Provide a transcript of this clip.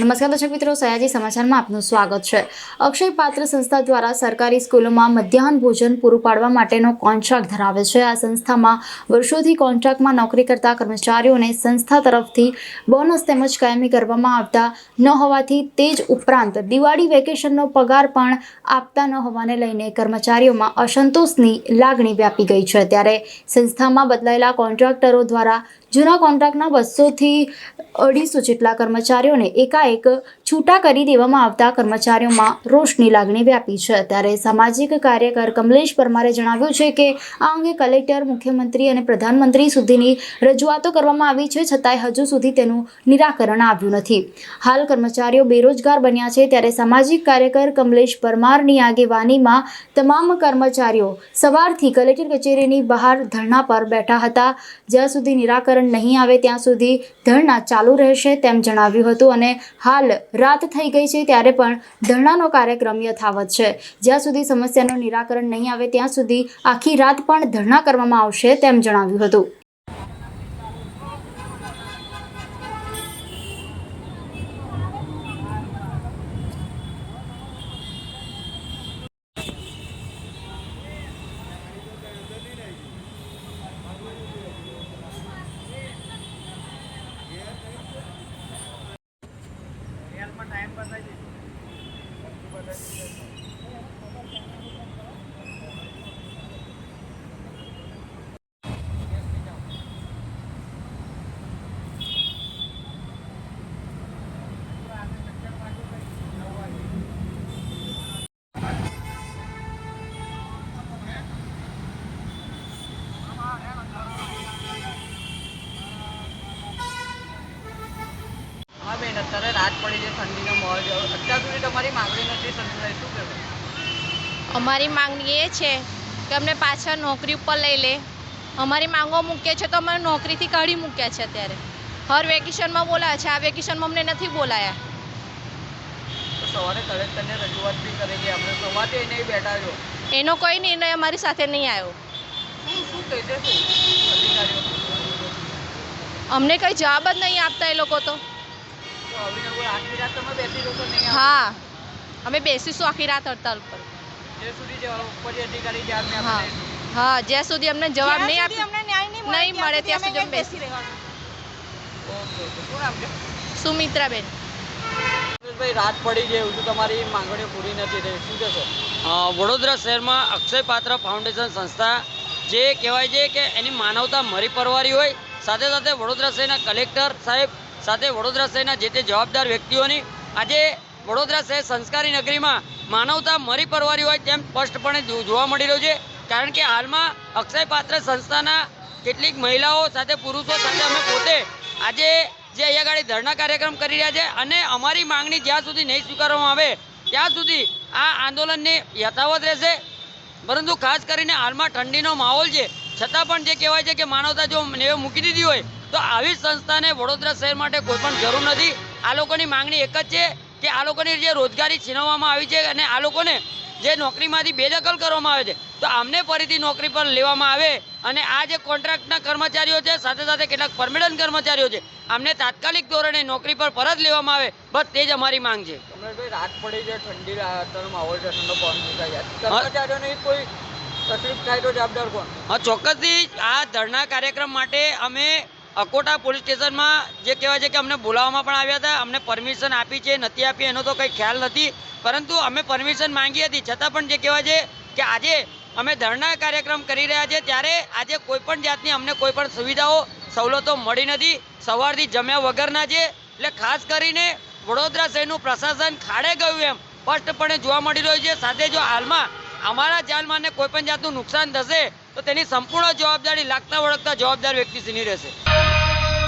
નમસ્કાર દર્શક મિત્રો, સયાજી સમાચારમાં આપનું સ્વાગત છે. અક્ષય પાત્ર સંસ્થા દ્વારા સરકારી સ્કૂલોમાં મધ્યાહન ભોજન પૂરું પાડવા માટેનો કોન્ટ્રાક્ટ ધરાવે છે. આ સંસ્થામાં વર્ષોથી કોન્ટ્રાક્ટમાં નોકરી કરતા કર્મચારીઓને સંસ્થા તરફથી બોનસ તેમજ કાયમી કરવામાં આવતા ન હોવાથી તે જ ઉપરાંત દિવાળી વેકેશનનો પગાર પણ આપતા ન હોવાને લઈને કર્મચારીઓમાં અસંતોષની લાગણી વ્યાપી ગઈ છે. ત્યારે સંસ્થામાં બદલાયેલા કોન્ટ્રાક્ટરો દ્વારા જૂના કોન્ટ્રાક્ટના બસોથી અઢીસો જેટલા કર્મચારીઓને એકાએક છૂટા કરી દેવામાં આવતા કર્મચારીઓમાં રોષની લાગણી વ્યાપી છે. ત્યારે સામાજિક કાર્યકર કમલેશ પરમારે જણાવ્યું છે કે, આ અંગે કલેક્ટર, મુખ્યમંત્રી અને પ્રધાનમંત્રી સુધીની રજૂઆતો કરવામાં આવી છે, છતાંય હજુ સુધી તેનું નિરાકરણ આવ્યું નથી. હાલ કર્મચારીઓ બેરોજગાર બન્યા છે, ત્યારે સામાજિક કાર્યકર કમલેશ પરમારની આગેવાનીમાં તમામ કર્મચારીઓ સવારથી કલેક્ટર કચેરીની બહાર ધરણા પર બેઠા હતા. જ્યાં સુધી નિરાકરણ નહીં આવે ત્યાં સુધી ધરણા ચાલુ રહેશે તેમ જણાવ્યું હતું અને હાલ રાત થઈ ગઈ છે ત્યારે પણ ધરણાનો કાર્યક્રમ યથાવત છે. જ્યાં સુધી સમસ્યાનું નિરાકરણ નહીં આવે ત્યાં સુધી આખી રાત પણ ધરણા કરવામાં આવશે તેમ જણાવ્યું હતું. Yes. અત્યારે રાત પડી છે ઠંડીનો મોજ. અત્યાર સુધી તમારી માંગણી નથી સંતોષાઈ શું કહેવાય અમારી માંગણી એ છે કે અમને પાછા નોકરી ઉપર લઈ લે. અમારી માંગો મૂકીએ છે તો અમે નોકરીથી કાઢી મૂક્યા છે અત્યારે. હર વેકેશનમાં બોલાયા છે આ વેકેશનમાં અમને નથી બોલાયા. તો સવારે કલેક્ટરને રજૂઆત બી કરેલી આપણે સવારથી એને બેઠા છો. એનો કોઈ નિર્ણય અમારી સાથે નહીં આવ્યો. શું શું કહે છે અધિકારીઓ? અમને કંઈ જવાબ જ નહીં આપતા એ લોકો તો. હા. અમે બેસીશું આખી રાત હડતાલ પર. સુધી જે ઉપરથી અધિકારી જવાબ નહીં હા. હા જ્યાં સુધી અમને જવાબ નહીં આપે નહીં મળે ત્યાં સુધી અમે બેસી રહેવાનું. સુમિત્રાબેન. ભાઈ રાત પડી છે એવું તો તમારી માંગણીઓ પૂરી નથી રહી શું કહેશો? વડોદરા શહેરમાં અક્ષય પાત્ર ફાઉન્ડેશન સંસ્થા જે કહેવાય છે કે એની માનવતા મરી પરવારી હોય સાથે સાથે વડોદરા શહેરના કલેક્ટર સાહેબ સાથે વડોદરા શહેરના જે તે જવાબદાર વ્યક્તિઓની આજે વડોદરા શહેર સંસ્કારી નગરીમાં માનવતા મરી પરવારી હોય તેમ સ્પષ્ટપણે જોવા મળી રહ્યું છે. કારણ કે હાલમાં અક્ષય પાત્ર સંસ્થાના કેટલીક મહિલાઓ સાથે પુરુષો સાથે અમે પોતે આજે જે અહીંયા આગળ ધરણા કાર્યક્રમ કરી રહ્યા છે અને અમારી માંગણી જ્યાં સુધી નહીં સ્વીકારવામાં આવે ત્યાં સુધી આ આંદોલનને યથાવત રહેશે. પરંતુ ખાસ કરીને હાલમાં ઠંડીનો માહોલ છે. છતાં પણ જે કહેવાય છે કે માનવતા જો મૂકી દીધી હોય તો આવી સંસ્થાને વડોદરા શહેર માટે કોઈ પણ જરૂર નથી. આ લોકોની માંગણી એક જ છે કે આ લોકોની જે રોજગારી છીનવવામાં આવી છે અને આ લોકોને જે નોકરીમાંથી બેદખલ કરવામાં આવે છે તો આમને ફરીથી નોકરી પર લેવામાં આવે અને આ જે કોન્ટ્રાક્ટના કર્મચારીઓ છે સાથે સાથે કેટલાક પરમિનન્ટ કર્મચારીઓ છે આમને તાત્કાલિક ધોરણે નોકરી પર પરત લેવામાં આવે. બસ તે જ અમારી માંગ છે. રાત પડી છે ઠંડી માહોલ છે ઠંડો પવન ફૂંકાય છે. કર્મચારીઓને કોઈ તકલીફ થાય તો જવાબદાર કોણ? હા ચોક્કસથી આ ધરણા કાર્યક્રમ માટે અમે અકોટા પોલીસ સ્ટેશનમાં જે કહેવાય છે કે અમને બોલાવવામાં પણ આવ્યા હતા, અમને પરમિશન આપી છે, નથી આપી, એનો તો કંઈ ખ્યાલ નથી. પરંતુ અમે પરમિશન માંગી હતી. છતાં પણ જે કહેવાય છે કે આજે અમે ધરણા કાર્યક્રમ કરી રહ્યા છે ત્યારે આજે કોઈપણ જાતની અમને કોઈપણ સુવિધાઓ, સવલતો મળી નથી. સવારથી જમ્યા વગરના છે. એટલે ખાસ કરીને વડોદરા શહેરનું પ્રશાસન ખાડે ગયું એમ. સ્પષ્ટપણે જોવા મળી રહ્યું છે. સાથે જો હાલમાં અમારા જાનમાલને કોઈપણ જાતનું નુકસાન થશે, તો તેની સંપૂર્ણ જવાબદારી લાગતા વળગતા જવાબદાર વ્યક્તિશ્રીની રહેશે.